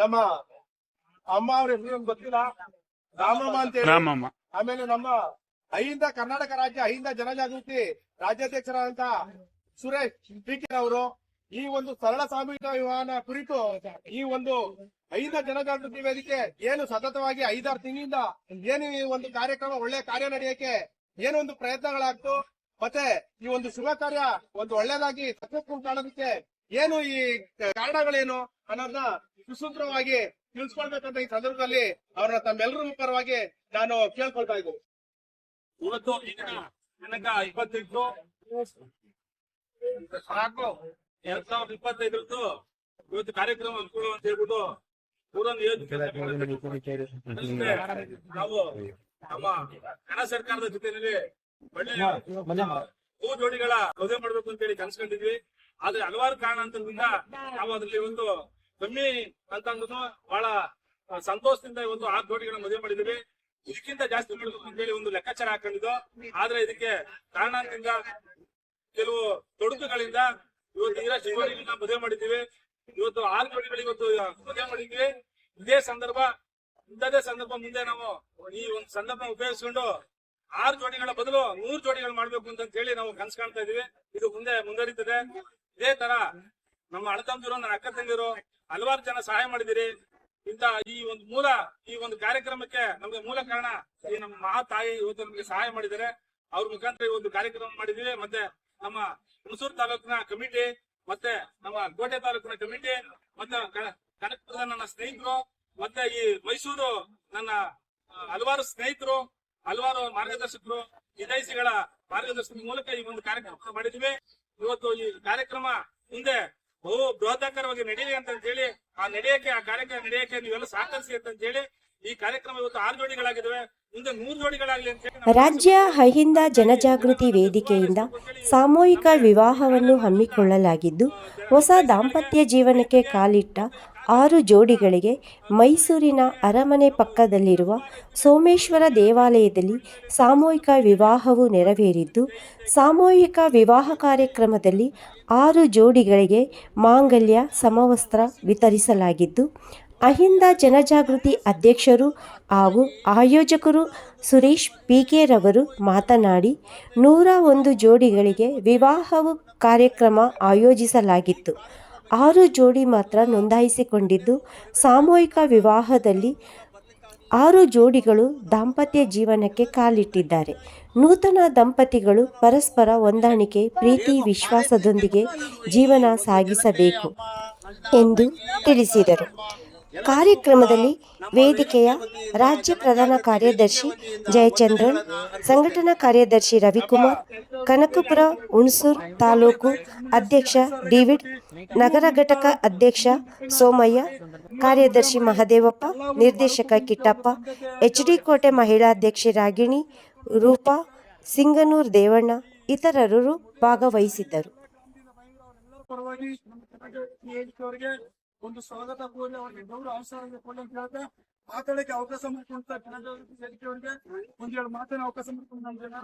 ನಮ್ಮ ಅಮ್ಮ ಅವ್ರ ಹೆಸರು ಗೊತ್ತಿಲ್ಲ? ರಾಮಮ್ಮ ಅಂತ ಹೇಳಿ. ರಾಮಮ್ಮ. ಆಮೇಲೆ ನಮ್ಮ ಅಹಿಂದ ಕರ್ನಾಟಕ ರಾಜ್ಯ ಅಹಿಂದ ಜನಜಾಗೃತಿ ರಾಜ್ಯಾಧ್ಯಕ್ಷರಾದಂತ ಸುರೇಶ್ ಪಿಕೆ ಅವರು ಈ ಒಂದು ಸರಳ ಸಾಮೂಹಿಕ ವಿವಾಹನ ಕುರಿತು ಈ ಒಂದು ಐದ ಜನಜಾಗೃತಿ ವೇದಿಕೆ ಏನು ಸತತವಾಗಿ ಐದಾರು ತಿಂಗಳಿಂದ ಏನು ಈ ಒಂದು ಕಾರ್ಯಕ್ರಮ ಒಳ್ಳೆ ಕಾರ್ಯ ನಡೆಯಕ್ಕೆ ಏನೊಂದು ಪ್ರಯತ್ನಗಳಾಗ್ತು. ಮತ್ತೆ ಈ ಒಂದು ಶುಭ ಕಾರ್ಯ ಒಂದು ಒಳ್ಳೇದಾಗಿ ಸಕ್ಸಸ್ಫುಲ್ ಕಾಣೋದಕ್ಕೆ ಏನು ಈ ಕಾರಣಗಳೇನು ಅನ್ನೋದನ್ನ ಸುಸೂತ್ರವಾಗಿ ತಿಳಿಸ್ಕೊಳ್ಬೇಕಂತ ಈ ಸಂದರ್ಭದಲ್ಲಿ ಅವರ ತಮ್ಮೆಲ್ಲರ ಪರವಾಗಿ ನಾನು ಕೇಳ್ಕೊಳ್ತಾ ಇದ್ದೀನಿ. ಇವತ್ತು ದಿನಾಂಕ ಇಪ್ಪತ್ತೆಂಟು. ಸಾಕು. ಎರಡ್ ಸಾವಿರದ ಇಪ್ಪತ್ತೈದರದ್ದು ಇವತ್ತು ಕಾರ್ಯಕ್ರಮ ಅನುಕೂಲ ಅಂತ ಹೇಳ್ಬಿಟ್ಟು ಪೂರ್ವ ನಿಯೋಜನೆ ನಾವು ನಮ್ಮ ಕನ್ನಡ ಸರ್ಕಾರದ ಜೊತೆಯಲ್ಲಿ ಒಳ್ಳೆ ಹೂ ಜೋಡಿಗಳ ಮದುವೆ ಮಾಡ್ಬೇಕು ಅಂತ ಹೇಳಿ ಕನ್ಸ್ಕೊಂಡಿದ್ವಿ. ಆದ್ರೆ ಹಲವಾರು ಕಾರಣಾಂತರದಿಂದ ನಾವು ಅದ್ರಲ್ಲಿ ಒಂದು ಕಮ್ಮಿ ಅಂತ ಅಂದ್ರೂ ಬಹಳ ಸಂತೋಷದಿಂದ ಒಂದು ಆರು ಕೋಟಿಗಳನ್ನ ಮದುವೆ ಮಾಡಿದೀವಿ ಇದಕ್ಕಿಂತ ಜಾಸ್ತಿ ಮಾಡಬೇಕು ಅಂತ ಹೇಳಿ ಒಂದು ಲೆಕ್ಕಾಚಾರ ಹಾಕೊಂಡಿದ್ದು. ಆದ್ರೆ ಇದಕ್ಕೆ ಕಾರಣಾಂತರದಿಂದ ಕೆಲವು ತೊಡಕುಗಳಿಂದ ಇವತ್ತು ಈರ ಜೋಡಿಗಳನ್ನ ಮದುವೆ ಮಾಡಿದ್ದೀವಿ. ಇವತ್ತು ಆರು ಜೋಡಿಗಳು ಇವತ್ತು ಮದುವೆ ಮಾಡಿದ್ವಿ ಇದೇ ಸಂದರ್ಭ ಇಂಥದೇ ಸಂದರ್ಭ ಮುಂದೆ ನಾವು ಈ ಒಂದು ಸಂದರ್ಭ ಉಪಯೋಗಿಸಿಕೊಂಡು ಆರು ಜೋಡಿಗಳ ಬದಲು ನೂರು ಜೋಡಿಗಳು ಮಾಡಬೇಕು ಅಂತ ಹೇಳಿ ನಾವು ಕನ್ಸ್ ಕಾಣ್ತಾ ಇದೀವಿ ಇದು ಮುಂದೆ ಮುಂದುವರಿತದೆ. ಇದೇ ತರ ನಮ್ಮ ಅಣ್ಣತಂದಿರು ನನ್ನ ಅಕ್ಕ ತಂದಿರು ಹಲವಾರು ಜನ ಸಹಾಯ ಮಾಡಿದಿರಿ. ಇಂತ ಈ ಒಂದು ಮೂಲ, ಈ ಒಂದು ಕಾರ್ಯಕ್ರಮಕ್ಕೆ ನಮ್ಗೆ ಮೂಲ ಕಾರಣ ಈ ನಮ್ಮ ಮಹಾ ತಾಯಿ ಇವತ್ತು ನಮ್ಗೆ ಸಹಾಯ ಮಾಡಿದ್ದಾರೆ. ಅವ್ರ ಮುಖಾಂತರ ಈ ಒಂದು ಕಾರ್ಯಕ್ರಮ ಮಾಡಿದೀವಿ ಮತ್ತೆ ನಮ್ಮ ಹುಣಸೂರು ತಾಲೂಕಿನ ಕಮಿಟಿ, ಮತ್ತೆ ನಮ್ಮ ಕೋಟೆ ತಾಲೂಕಿನ ಕಮಿಟಿ, ಮತ್ತೆ ಕನಕಪುರದ ನನ್ನ ಸ್ನೇಹಿತರು, ಮತ್ತೆ ಈ ಮೈಸೂರು ನನ್ನ ಹಲವಾರು ಸ್ನೇಹಿತರು, ಹಲವಾರು ಮಾರ್ಗದರ್ಶಕರು, ವಿದೇಶಿಗಳ ಮಾರ್ಗದರ್ಶನ ಮೂಲಕ ಈ ಒಂದು ಕಾರ್ಯಕ್ರಮ ಮಾಡಿದ್ವಿ ಇವತ್ತು ಈ ಕಾರ್ಯಕ್ರಮ ಮುಂದೆ ಬಹು ಬೃಹದಾಕಾರವಾಗಿ ನಡೀಲಿ ಅಂತ ಹೇಳಿ, ಆ ನಡೆಯಕ್ಕೆ, ಆ ಕಾರ್ಯಕ್ರಮ ನಡೆಯಕ್ಕೆ ನೀವೆಲ್ಲ ಸಹಕರಿಸಿ ಅಂತ ಹೇಳಿ ಈ ಕಾರ್ಯಕ್ರಮ ಇವತ್ತು ಆರು ಜೋಡಿಗಳಾಗಿದ್ದಾವೆ. ರಾಜ್ಯ ಅಹಿಂದ ಜನಜಾಗೃತಿ ವೇದಿಕೆಯಿಂದ ಸಾಮೂಹಿಕ ವಿವಾಹವನ್ನು ಹಮ್ಮಿಕೊಳ್ಳಲಾಗಿದ್ದು, ಹೊಸ ದಾಂಪತ್ಯ ಜೀವನಕ್ಕೆ ಕಾಲಿಟ್ಟ ಆರು ಜೋಡಿಗಳಿಗೆ ಮೈಸೂರಿನ ಅರಮನೆ ಪಕ್ಕದಲ್ಲಿರುವ ಸೋಮೇಶ್ವರ ದೇವಾಲಯದಲ್ಲಿ ಸಾಮೂಹಿಕ ವಿವಾಹವು ನೆರವೇರಿದ್ದು, ಸಾಮೂಹಿಕ ವಿವಾಹ ಕಾರ್ಯಕ್ರಮದಲ್ಲಿ ಆರು ಜೋಡಿಗಳಿಗೆ ಮಾಂಗಲ್ಯ, ಸಮವಸ್ತ್ರ ವಿತರಿಸಲಾಗಿದ್ದು ಅಹಿಂದ ಜನಜಾಗೃತಿ ಅಧ್ಯಕ್ಷರು ಹಾಗೂ ಆಯೋಜಕರು ಸುರೇಶ್ ಪಿಕೆರವರು ಮಾತನಾಡಿ, ನೂರ ಒಂದು ಜೋಡಿಗಳಿಗೆ ವಿವಾಹವು ಕಾರ್ಯಕ್ರಮ ಆಯೋಜಿಸಲಾಗಿತ್ತು. ಆರು ಜೋಡಿ ಮಾತ್ರ ನೋಂದಾಯಿಸಿಕೊಂಡಿದ್ದು, ಸಾಮೂಹಿಕ ವಿವಾಹದಲ್ಲಿ ಆರು ಜೋಡಿಗಳು ದಾಂಪತ್ಯ ಜೀವನಕ್ಕೆ ಕಾಲಿಟ್ಟಿದ್ದಾರೆ. ನೂತನ ದಂಪತಿಗಳು ಪರಸ್ಪರ ಹೊಂದಾಣಿಕೆ, ಪ್ರೀತಿ, ವಿಶ್ವಾಸದೊಂದಿಗೆ ಜೀವನ ಸಾಗಿಸಬೇಕು ಎಂದು ತಿಳಿಸಿದರು. ಕಾರ್ಯಕ್ರಮದಲ್ಲಿ ವೇದಿಕೆಯ ರಾಜ್ಯ ಪ್ರಧಾನ ಕಾರ್ಯದರ್ಶಿ ಜಯಚಂದ್ರನ್, ಸಂಘಟನಾ ಕಾರ್ಯದರ್ಶಿ ರವಿಕುಮಾರ್, ಕನಕಪುರ ಹುಣಸೂರು ತಾಲೂಕು ಅಧ್ಯಕ್ಷ ಡೇವಿಡ್, ನಗರ ಘಟಕ ಅಧ್ಯಕ್ಷ ಸೋಮಯ್ಯ, ಕಾರ್ಯದರ್ಶಿ ಮಹದೇವಪ್ಪ, ನಿರ್ದೇಶಕ ಕಿಟ್ಟಪ್ಪ ಎಚ್ ಡಿ ಕೋಟೆ ಮಹಿಳಾಧ್ಯಕ್ಷೆ ರಾಗಿಣಿ, ರೂಪಾ, ಸಿಂಗನೂರ್ ದೇವಣ್ಣ ಇತರರು ಭಾಗವಹಿಸಿದ್ದರು. ಒಂದು ಸ್ವಾಗತ ಕೋರಿ ಅವರಿಗೆ ಗೌರವ ಅವಸರ ಕೊಡಿ ಅಂತ ಹೇಳ್ತಾ ಮಾತಾಡಕ್ಕೆ ಅವಕಾಶ ಕನ್ನಡ ವೇದಿಕೆಯವರಿಗೆ ಒಂದ್ ಅವಕಾಶ ಮಾಡ್ಕೊಂಡು ನಮ್ಮ ಜನ